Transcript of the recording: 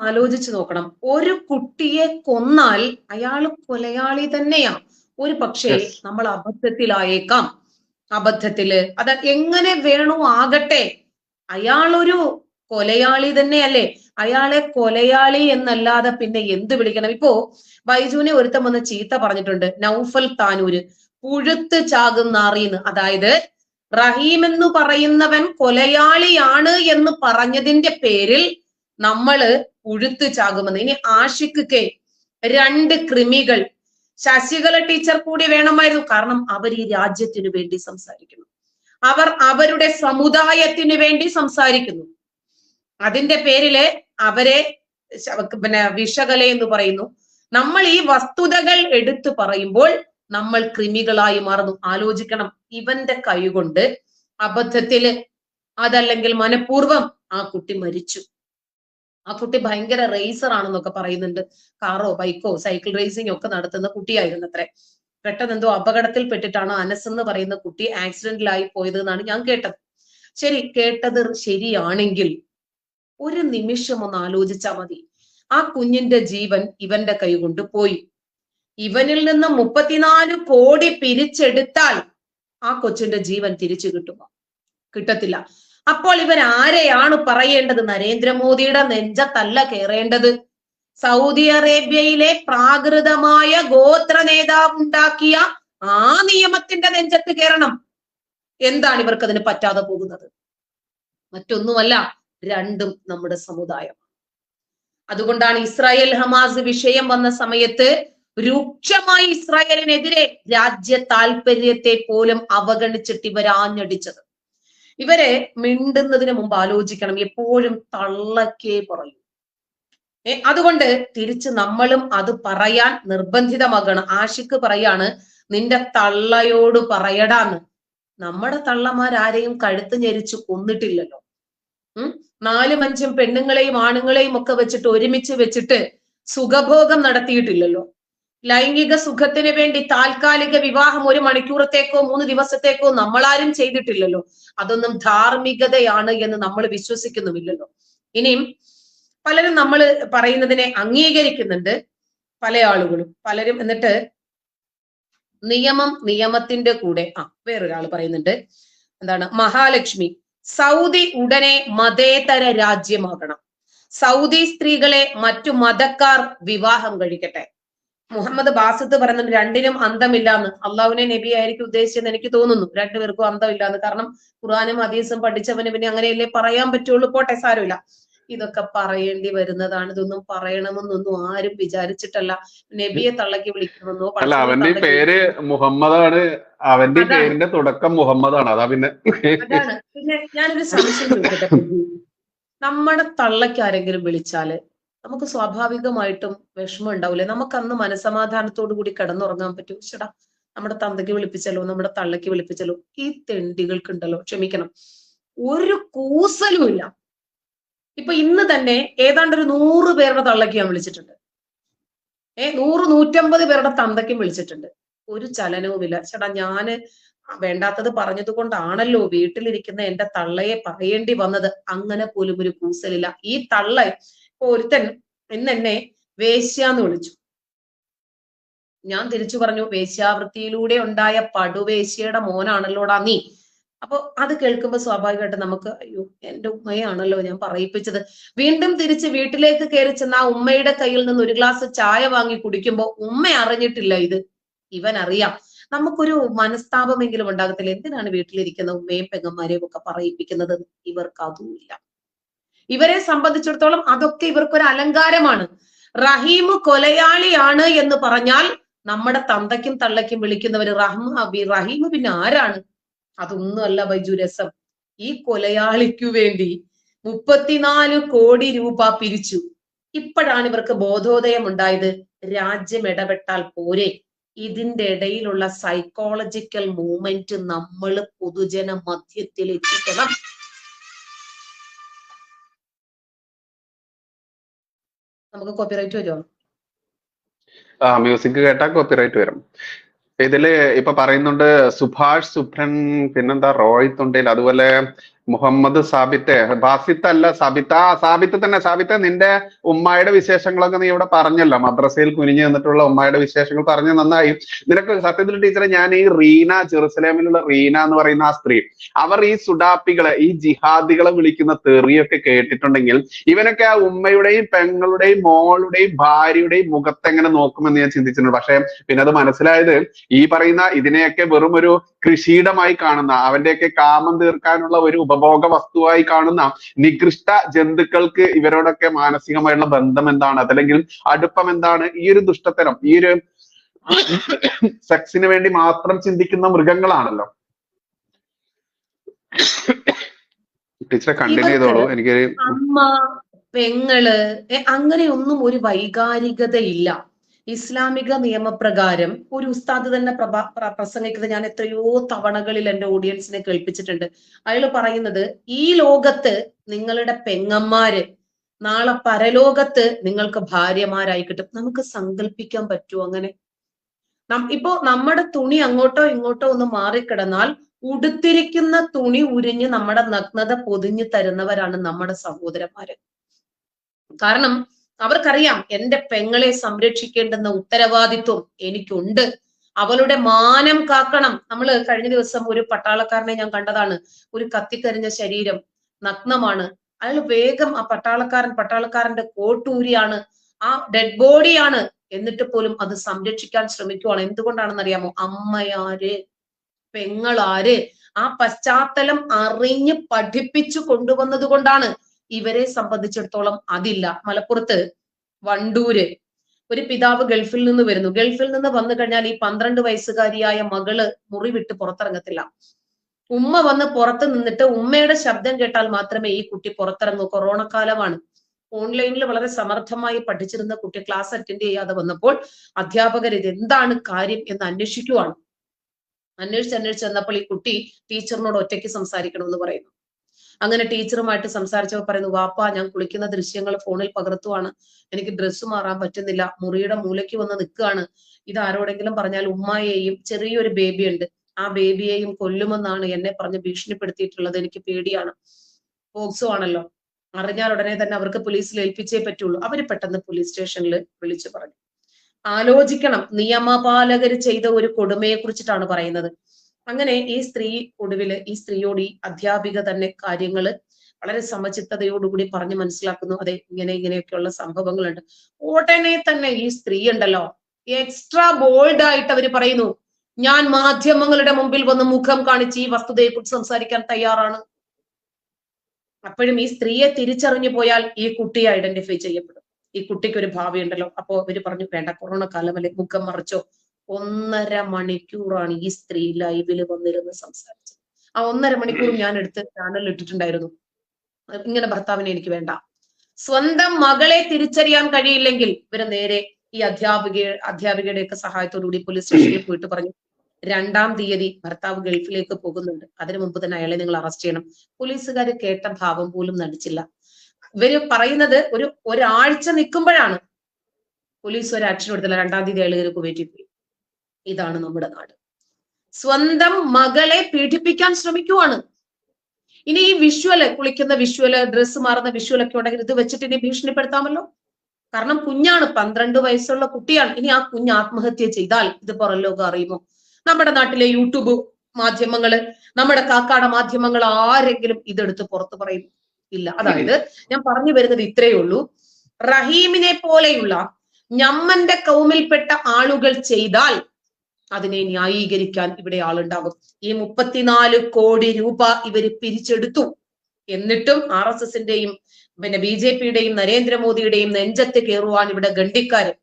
ആലോചിച്ചു നോക്കണം. ഒരു കുട്ടിയെ കൊന്നാൽ അയാൾ കൊലയാളി തന്നെയാ. ഒരു പക്ഷേ നമ്മൾ അബദ്ധത്തിലായേക്കാം. അബദ്ധത്തിൽ അത് എങ്ങനെ വേണോ ആകട്ടെ. അയാളൊരു കൊലയാളി തന്നെയല്ലേ. അയാളെ കൊലയാളി എന്നല്ലാതെ പിന്നെ എന്ത് വിളിക്കണം? ഇപ്പോ ബൈജുവിനെ ഒരുത്തം വന്ന് ചീത്ത പറഞ്ഞിട്ടുണ്ട്. നൗഫൽ താനൂര്. പുഴുത്ത് ചാകുന്ന അറിയുന്നു അതായത് റഹീം എന്ന് പറയുന്നവൻ കൊലയാളിയാണ് എന്ന് പറഞ്ഞതിന്റെ പേരിൽ നമ്മൾ ഉഴുത്ത് ചാകുമെന്ന്. ഇനി ആഷിക്ക് രണ്ട് കൃമികൾ. ശശികല ടീച്ചർ കൂടി വേണമായിരുന്നു. കാരണം അവർ ഈ രാജ്യത്തിനു വേണ്ടി സംസാരിക്കുന്നു. അവർ അവരുടെ സമുദായത്തിന് വേണ്ടി സംസാരിക്കുന്നു. അതിന്റെ പേരിൽ അവരെ പിന്നെ വിഷകല എന്ന് പറയുന്നു. നമ്മൾ ഈ വസ്തുതകൾ എടുത്തു പറയുമ്പോൾ നമ്മൾ കൃമികളായി മാറുന്നു. ആലോചിക്കണം. ഇവന്റെ കൈകൊണ്ട് അബദ്ധത്തിൽ അതല്ലെങ്കിൽ മനഃപൂർവം ആ കുട്ടി മരിച്ചു. ആ കുട്ടി ഭയങ്കര റേസർ ആണെന്നൊക്കെ പറയുന്നുണ്ട്. കാറോ ബൈക്കോ സൈക്കിൾ റേസിംഗ് ഒക്കെ നടത്തുന്ന കുട്ടിയായിരുന്നു അത്ര പെട്ടെന്ന് എന്തോ അപകടത്തിൽ പെട്ടിട്ടാണ് അനസ് എന്ന് പറയുന്ന കുട്ടി ആക്സിഡന്റിലായി പോയത് എന്നാണ് ഞാൻ കേട്ടത്. ശരി കേട്ടത് ശരിയാണെങ്കിൽ ഒരു നിമിഷം ഒന്ന് ആലോചിച്ചാൽ മതി. ആ കുഞ്ഞിന്റെ ജീവൻ ഇവന്റെ കൈ കൊണ്ട് പോയി. ഇവനിൽ നിന്ന് മുപ്പത്തിനാല് കോടി പിരിച്ചെടുത്താൽ ആ കൊച്ചിന്റെ ജീവൻ തിരിച്ചു കിട്ടുമോ? കിട്ടത്തില്ല. അപ്പോൾ ഇവർ ആരെയാണ് പറയേണ്ടത്? നരേന്ദ്രമോദിയുടെ നെഞ്ചത്തല്ല കയറേണ്ടത് സൗദി അറേബ്യയിലെ പ്രാകൃതമായ ഗോത്ര നേതാവ് ഉണ്ടാക്കിയ ആ നിയമത്തിന്റെ നെഞ്ചത്ത് കയറണം എന്താണ് ഇവർക്ക് അതിന് പറ്റാതെ പോകുന്നത്? മറ്റൊന്നുമല്ല രണ്ടും നമ്മുടെ സമുദായം. അതുകൊണ്ടാണ് ഇസ്രായേൽ ഹമാസ് വിഷയം വന്ന സമയത്ത് രൂക്ഷമായി ഇസ്രായേലിനെതിരെ രാജ്യ താല്പര്യത്തെ പോലും അവഗണിച്ചിട്ട് ഇവരാഞ്ഞടിച്ചത്. ഇവരെ മിണ്ടുന്നതിന് മുമ്പ് ആലോചിക്കണം. എപ്പോഴും തള്ളക്കേ പറയൂ. ഏ അതുകൊണ്ട് തിരിച്ച് നമ്മളും അത് പറയാൻ നിർബന്ധിതമാകണം. ആഷിക്ക് പറയാണ് നിന്റെ തള്ളയോട് പറയടാന്ന്. നമ്മുടെ തള്ളമാരാരെയും കഴുത്ത് ഞെരിച്ച് കൊന്നിട്ടില്ലല്ലോ. ഉം? നാലും പെണ്ണുങ്ങളെയും ആണുങ്ങളെയും ഒക്കെ വെച്ചിട്ട് ഒരുമിച്ച് വെച്ചിട്ട് സുഖഭോഗം നടത്തിയിട്ടില്ലല്ലോ. ലൈംഗിക സുഖത്തിന് വേണ്ടി താൽക്കാലിക വിവാഹം ഒരു മണിക്കൂറത്തേക്കോ മൂന്ന് ദിവസത്തേക്കോ നമ്മളാരും ചെയ്തിട്ടില്ലല്ലോ. അതൊന്നും ധാർമ്മികതയാണ് എന്ന് നമ്മൾ വിശ്വസിക്കുന്നുമില്ലല്ലോ. ഇനിയും പലരും നമ്മൾ പറയുന്നതിനെ അംഗീകരിക്കുന്നുണ്ട്. പല ആളുകളും. പലരും എന്നിട്ട് നിയമം നിയമത്തിന്റെ കൂടെ ആ വേറൊരാൾ പറയുന്നുണ്ട്. എന്താണ്? മഹാലക്ഷ്മി സൗദി ഉടനെ മതേതര രാജ്യമാകണം. സൗദി സ്ത്രീകളെ മറ്റു മതക്കാർ വിവാഹം കഴിക്കട്ടെ. മുഹമ്മദ് ബാസിത്ത് പറയുന്നുണ്ട് രണ്ടിനും അന്തമില്ലാന്ന്. അള്ളാഹുവിനെ നബി ആയിരിക്കും ഉദ്ദേശിച്ചെന്ന് എനിക്ക് തോന്നുന്നു. രണ്ടുപേർക്കും അന്തമില്ലാന്ന്. കാരണം ഖുറാനും ഹദീസും പഠിച്ചവന് പിന്നെ അങ്ങനെയല്ലേ പറയാൻ പറ്റുള്ളൂ. പോട്ടെ സാരമില്ല. ഇതൊക്കെ പറയേണ്ടി വരുന്നതാണ്. ഇതൊന്നും പറയണമെന്നൊന്നും ആരും വിചാരിച്ചിട്ടല്ല. നബിയെ തള്ളക്കി വിളിക്കണമെന്നോ അല്ല അവന്റെ പേര് മുഹമ്മദാണ്. അവന്റെ പേരിന്റെ തുടക്കം മുഹമ്മദാണ്. അതാ പിന്നെ അതാണ്. പിന്നെ ഞാനൊരു സംശയം? നമ്മുടെ തള്ളക്ക് ആരെങ്കിലും വിളിച്ചാൽ നമുക്ക് സ്വാഭാവികമായിട്ടും വിഷമം ഉണ്ടാവില്ലേ നമുക്ക് അന്ന് മനസമാധാനത്തോടു കൂടി കിടന്നുറങ്ങാൻ പറ്റും. ചേട്ടാ നമ്മുടെ തന്തയ്ക്ക് വിളിപ്പിച്ചല്ലോ നമ്മുടെ തള്ളയ്ക്ക് വിളിപ്പിച്ചല്ലോ ഈ തെണ്ടികൾക്കുണ്ടല്ലോ. ക്ഷമിക്കണം. ഒരു കൂസലും ഇല്ല. ഇപ്പൊ ഇന്ന് തന്നെ ഏതാണ്ട് ഒരു നൂറ് പേരുടെ തള്ളയ്ക്ക് ഞാൻ വിളിച്ചിട്ടുണ്ട്. ഏ നൂറ് നൂറ്റമ്പത് പേരുടെ തന്തയ്ക്കും വിളിച്ചിട്ടുണ്ട്. ഒരു ചലനവുമില്ല ചേട്ടാ ഞാൻ വേണ്ടാത്തത് പറഞ്ഞത് കൊണ്ടാണല്ലോ വീട്ടിലിരിക്കുന്ന എന്റെ തള്ളയെ പറയേണ്ടി വന്നത്. അങ്ങനെ പോലും ഒരു കൂസലില്ല. ഈ തള്ള ഒരുത്തൻ എന്നെ വേശ്യാന്ന് വിളിച്ചു. ഞാൻ തിരിച്ചു പറഞ്ഞു വേശ്യാവൃത്തിയിലൂടെ ഉണ്ടായ പടുവേശ്യയുടെ മോനാണല്ലോടാ നീ. അപ്പൊ അത് കേൾക്കുമ്പോ സ്വാഭാവികമായിട്ട് നമുക്ക് അയ്യോ എന്റെ ഉമ്മയാണല്ലോ ഞാൻ പറയിപ്പിച്ചത്. വീണ്ടും തിരിച്ച് വീട്ടിലേക്ക് കയറി ചെന്ന ആ ഉമ്മയുടെ കയ്യിൽ നിന്ന് ഒരു ഗ്ലാസ് ചായ വാങ്ങി കുടിക്കുമ്പോ ഉമ്മ അറിഞ്ഞിട്ടില്ല ഇത്. ഇവൻ അറിയാം നമുക്കൊരു മനസ്താപമെങ്കിലും ഉണ്ടാകത്തില്ല. എന്തിനാണ് വീട്ടിലിരിക്കുന്ന ഉമ്മയും പെങ്ങന്മാരെയും ഒക്കെ പറയിപ്പിക്കുന്നത്? ഇവർക്ക് അതുമില്ല ഇവരെ സംബന്ധിച്ചിടത്തോളം അതൊക്കെ ഇവർക്കൊരു അലങ്കാരമാണ്. റഹീം കൊലയാളിയാണ് എന്ന് പറഞ്ഞാൽ നമ്മുടെ തന്തയ്ക്കും തള്ളയ്ക്കും വിളിക്കുന്നവര് റഹ്മ റഹീം പിന്നെ ആരാണ്? അതൊന്നുമല്ല ബൈജു രസം. ഈ കൊലയാളിക്കു വേണ്ടി മുപ്പത്തിനാല് കോടി രൂപ പിരിച്ചു. ഇപ്പോഴാണ് ഇവർക്ക് ബോധോദയം ഉണ്ടായത്. രാജ്യം ഇടപെട്ടാൽ പോരെ. ഇതിന്റെ ഇടയിലുള്ള സൈക്കോളജിക്കൽ മൂവ്മെന്റ് നമ്മൾ പൊതുജന മധ്യത്തിൽ എത്തിക്കണം നമുക്ക് കോപ്പിറൈറ്റ് വരുമോ ആ മ്യൂസിക് കേട്ടാൽ കോപ്പിറൈറ്റ് വരും. ഇതിൽ ഇപ്പൊ പറയുന്നുണ്ട് സുഭാഷ് സുഭ്രൻ പിന്നെന്താ റോയ് തുണ്ടേൽ അതുപോലെ മുഹമ്മദ് സാബിത്തെ ബാസിത്ത് അല്ല സാബിത്ത. ആ സാബിത്ത് തന്നെ സാബിത്തെ നിന്റെ ഉമ്മായുടെ വിശേഷങ്ങളൊക്കെ നീ ഇവിടെ പറഞ്ഞല്ലോ. മദ്രസയിൽ കുനിഞ്ഞു നിന്നിട്ടുള്ള ഉമ്മായുടെ വിശേഷങ്ങൾ പറഞ്ഞു നന്നായി. നിനക്ക് സത്യത്തിൽ ടീച്ചറെ ഞാൻ ഈ റീന ജെറുസലേമിലുള്ള റീന എന്ന് പറയുന്ന ആ സ്ത്രീ അവർ ഈ സുഡാപ്പികളെ ഈ ജിഹാദികളെ വിളിക്കുന്ന തെറിയൊക്കെ കേട്ടിട്ടുണ്ടെങ്കിൽ ഇവനൊക്കെ ആ ഉമ്മയുടെയും പെങ്ങളുടെയും മോളുടെയും ഭാര്യയുടെയും മുഖത്തെങ്ങനെ നോക്കുമെന്ന് ഞാൻ ചിന്തിച്ചിട്ടുണ്ട്. പക്ഷെ പിന്നെ അത് മനസ്സിലായത് ഈ പറയുന്ന ഇതിനെയൊക്കെ വെറും ഒരു കൃഷിയിടമായി കാണുന്ന അവന്റെയൊക്കെ കാമം തീർക്കാനുള്ള ഒരു ഉപഭോഗ വസ്തുവായി കാണുന്ന നികൃഷ്ട ജന്തുക്കൾക്ക് ഇവരോടൊക്കെ മാനസികമായുള്ള ബന്ധം എന്താണ്? അതല്ലെങ്കിൽ അടുപ്പം എന്താണ്? ഈ ഒരു ദുഷ്ടത്തരം ഈ ഒരു സെക്സിന് വേണ്ടി മാത്രം ചിന്തിക്കുന്ന മൃഗങ്ങളാണല്ലോ. ടീച്ചറെ കണ്ടിന്യൂ ചെയ്തോളൂ. എനിക്ക് അമ്മ പെങ്ങൾ അങ്ങനെയൊന്നും ഒരു വൈകാരികതയില്ല. ഇസ്ലാമിക നിയമപ്രകാരം ഒരു ഉസ്താദ് തന്നെ പ്രഭാ പ്രസംഗിക്കുന്നത് ഞാൻ എത്രയോ തവണകളിൽ എന്റെ ഓഡിയൻസിനെ കേൾപ്പിച്ചിട്ടുണ്ട്. അയാൾ പറയുന്നത് ഈ ലോകത്ത് നിങ്ങളുടെ പെങ്ങന്മാര് നാളെ പരലോകത്ത് നിങ്ങൾക്ക് ഭാര്യമാരായി കിട്ടും. നമുക്ക് സങ്കല്പിക്കാൻ പറ്റുമോ അങ്ങനെ? ഇപ്പോ നമ്മുടെ തുണി അങ്ങോട്ടോ ഇങ്ങോട്ടോ ഒന്ന് മാറിക്കിടന്നാൽ ഉടുത്തിരിക്കുന്ന തുണി ഉരിഞ്ഞ് നമ്മുടെ നഗ്നത പൊതിഞ്ഞു തരുന്നവരാണ് നമ്മുടെ സഹോദരന്മാര്. കാരണം അവർക്കറിയാം എന്റെ പെങ്ങളെ സംരക്ഷിക്കേണ്ടുന്ന ഉത്തരവാദിത്വം എനിക്കുണ്ട്. അവളുടെ മാനം കാക്കണം. നമ്മൾ കഴിഞ്ഞ ദിവസം ഒരു പട്ടാളക്കാരനെ ഞാൻ കണ്ടതാണ്. ഒരു കത്തിക്കരിഞ്ഞ ശരീരം നഗ്നമാണ്. അയാൾ വേഗം ആ പട്ടാളക്കാരൻ പട്ടാളക്കാരന്റെ കോട്ടൂരിയാണ്. ആ ഡെഡ് ബോഡിയാണ് എന്നിട്ട് പോലും അത് സംരക്ഷിക്കാൻ ശ്രമിക്കുവാണ്. എന്തുകൊണ്ടാണെന്ന് അറിയാമോ അമ്മയാര്? പെങ്ങളാര്? ആ പശ്ചാത്തലം അറിഞ്ഞ് പഠിപ്പിച്ചു കൊണ്ടുവന്നത് കൊണ്ടാണ് ഇവരെ സംബന്ധിച്ചിടത്തോളം അതില്ല. മലപ്പുറത്ത് വണ്ടൂര് ഒരു പിതാവ് ഗൾഫിൽ നിന്ന് വരുന്നു. ഗൾഫിൽ നിന്ന് വന്നു കഴിഞ്ഞാൽ ഈ പന്ത്രണ്ട് വയസ്സുകാരിയായ മകൾ മുറി വിട്ട് പുറത്തിറങ്ങത്തില്ല. ഉമ്മ വന്ന് പുറത്ത് നിന്നിട്ട് ഉമ്മയുടെ ശബ്ദം കേട്ടാൽ മാത്രമേ ഈ കുട്ടി പുറത്തിറങ്ങൂ. കൊറോണ കാലമാണ്. ഓൺലൈനിൽ വളരെ സമർത്ഥമായി പഠിച്ചിരുന്ന കുട്ടി ക്ലാസ് അറ്റൻഡ് ചെയ്യാതെ വന്നപ്പോൾ അധ്യാപകർ ഇത് എന്താണ് കാര്യം എന്ന് അന്വേഷിക്കുവാണ്. അന്വേഷിച്ച് അന്വേഷിച്ച് വന്നപ്പോൾ ഈ കുട്ടി ടീച്ചറിനോട് ഒറ്റയ്ക്ക് സംസാരിക്കണമെന്ന് പറയുന്നു. അങ്ങനെ ടീച്ചറുമായിട്ട് സംസാരിച്ചപ്പോൾ പറയുന്നു വാപ്പ ഞാൻ കുളിക്കുന്ന ദൃശ്യങ്ങൾ ഫോണിൽ പകർത്തുവാണ്. എനിക്ക് ഡ്രസ്സ് മാറാൻ പറ്റുന്നില്ല. മുറിയുടെ മൂലയ്ക്ക് വന്ന് നിൽക്കുകയാണ്. ഇത് ആരോടെങ്കിലും പറഞ്ഞാൽ ഉമ്മായെയും ചെറിയൊരു ബേബി ഉണ്ട്. ആ ബേബിയെയും കൊല്ലുമെന്നാണ് എന്നെ പറഞ്ഞ് ഭീഷണിപ്പെടുത്തിയിട്ടുള്ളത്. എനിക്ക് പേടിയാണ്. പോക്സോ ആണല്ലോ. അറിഞ്ഞാൽ ഉടനെ തന്നെ അവർക്ക് പോലീസിൽ ഏൽപ്പിച്ചേ പറ്റുള്ളൂ. അവർ പെട്ടെന്ന് പോലീസ് സ്റ്റേഷനിൽ വിളിച്ചു പറഞ്ഞു. ആലോചിക്കണം. നിയമപാലകർ ചെയ്ത ഒരു കൊടുമയെ കുറിച്ചിട്ടാണ് പറയുന്നത്. അങ്ങനെ ഈ സ്ത്രീ ഒടുവിൽ ഈ സ്ത്രീയോട് ഈ അധ്യാപിക തന്നെ കാര്യങ്ങൾ വളരെ സമചിത്തതയോടുകൂടി പറഞ്ഞ് മനസ്സിലാക്കുന്നു. അതെ ഇങ്ങനെ ഇങ്ങനെയൊക്കെയുള്ള സംഭവങ്ങളുണ്ട്. ഉടനെ തന്നെ ഈ സ്ത്രീ ഉണ്ടല്ലോ. എക്സ്ട്രാ ബോൾഡ് ആയിട്ട് അവർ പറയുന്നു ഞാൻ മാധ്യമങ്ങളുടെ മുമ്പിൽ വന്ന് മുഖം കാണിച്ച് ഈ വസ്തുതയെ കുറിച്ച് സംസാരിക്കാൻ തയ്യാറാണ്. അപ്പോഴും ഈ സ്ത്രീയെ തിരിച്ചറിഞ്ഞു പോയാൽ ഈ കുട്ടിയെ ഐഡന്റിഫൈ ചെയ്യപ്പെടും. ഈ കുട്ടിക്ക് ഒരു ഭാവി ഉണ്ടല്ലോ അപ്പോ അവർ പറഞ്ഞു വേണ്ട കൊറോണ കാലം അല്ലെ മുഖം മറച്ചോ. ഒന്നര മണിക്കൂറാണ് ഈ സ്ത്രീ ലൈവിൽ വന്നിരുന്ന് സംസാരിച്ചത്. ആ ഒന്നര മണിക്കൂർ ഞാൻ എടുത്ത് ചാനലിൽ ഇട്ടിട്ടുണ്ടായിരുന്നു. ഇങ്ങനെ ഭർത്താവിനെ എനിക്ക് വേണ്ട. സ്വന്തം മകളെ തിരിച്ചറിയാൻ കഴിയില്ലെങ്കിൽ ഇവർ നേരെ ഈ അധ്യാപിക അധ്യാപികയുടെ ഒക്കെ സഹായത്തോടുകൂടി പോലീസ് സ്റ്റേഷനിൽ പോയിട്ട് പറഞ്ഞു രണ്ടാം തീയതി ഭർത്താവ് ഗൾഫിലേക്ക് പോകുന്നുണ്ട്. അതിനു മുമ്പ് തന്നെ അയാളെ നിങ്ങൾ അറസ്റ്റ് ചെയ്യണം. പോലീസുകാർ കേട്ട ഭാവം പോലും നടിച്ചില്ല. ഇവർ പറയുന്നത് ഒരു ഒരാഴ്ച നിൽക്കുമ്പോഴാണ്. പോലീസ് ഒരു ആക്ഷൻ എടുത്തില്ല. രണ്ടാം തീയതി അയാൾ കയറി ഇതാണ് നമ്മുടെ നാട്. സ്വന്തം മകളെ പീഡിപ്പിക്കാൻ ശ്രമിക്കുവാണ്. ഇനി ഈ വിഷ്വൽ കുളിക്കുന്ന വിഷ്വൽ ഡ്രസ്സ് മാറുന്ന വിഷ്വലൊക്കെ ഉണ്ടെങ്കിൽ ഇത് വെച്ചിട്ട് ഇനി ഭീഷണിപ്പെടുത്താമല്ലോ? കാരണം കുഞ്ഞാണ് പന്ത്രണ്ട് വയസ്സുള്ള കുട്ടിയാണ്. ഇനി ആ കുഞ്ഞ് ആത്മഹത്യ ചെയ്താൽ ഇത് പുറം ലോകം അറിയുമോ? നമ്മുടെ നാട്ടിലെ യൂട്യൂബ് മാധ്യമങ്ങൾ നമ്മുടെ കാക്കാട മാധ്യമങ്ങൾ ആരെങ്കിലും ഇതെടുത്ത് പുറത്തു പറയും? ഇല്ല. അതായത് ഞാൻ പറഞ്ഞു വരുന്നത് ഇത്രയേ ഉള്ളൂ. റഹീമിനെ പോലെയുള്ള ഞമ്മന്റെ കൗമിൽപ്പെട്ട ആളുകൾ ചെയ്താൽ അതിനെ ന്യായീകരിക്കാൻ ഇവിടെ ആളുണ്ടാകും. ഈ മുപ്പത്തിനാല് കോടി രൂപ ഇവർ പിരിച്ചെടുത്തു. എന്നിട്ടും ആർ എസ് എസിന്റെയും പിന്നെ ബി ജെ പിയുടെയും നരേന്ദ്രമോദിയുടെയും നെഞ്ചത്ത് കയറുവാൻ ഇവിടെ ഗണ്ടിക്കാര്